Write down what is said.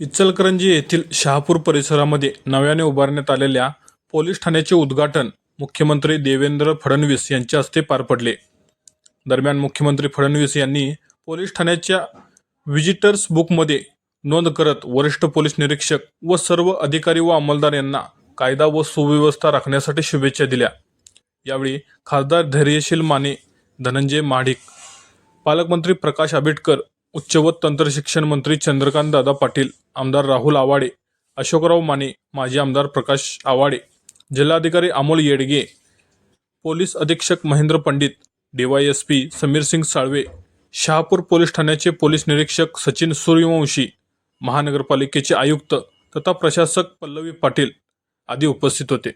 इचलकरंजी येथील शहापूर परिसरामध्ये नव्याने उभारण्यात आलेल्या पोलीस ठाण्याचे उद्घाटन मुख्यमंत्री देवेंद्र फडणवीस यांच्या हस्ते पार पडले. दरम्यान मुख्यमंत्री फडणवीस यांनी पोलीस ठाण्याच्या व्हिजिटर्स बुकमध्ये नोंद करत वरिष्ठ पोलीस निरीक्षक व सर्व अधिकारी व अंमलदार यांना कायदा व सुव्यवस्था राखण्यासाठी शुभेच्छा दिल्या. यावेळी खासदार धैर्यशील माने धनंजय महाडिक पालकमंत्री प्रकाश आंबेडकर उच्च व तंत्रशिक्षण मंत्री चंद्रकांत दादा पाटील आमदार राहुल आवाडे अशोकराव माने माजी आमदार प्रकाश आवाडे जिल्हाधिकारी अमोल येडगे पोलीस अधीक्षक महेंद्र पंडित डीवायएसपी समीर सिंग साळवे शहापूर पोलीस ठाण्याचे पोलीस निरीक्षक सचिन सूर्यवंशी महानगरपालिकेचे आयुक्त तथा प्रशासक पल्लवी पाटील आदी उपस्थित होते.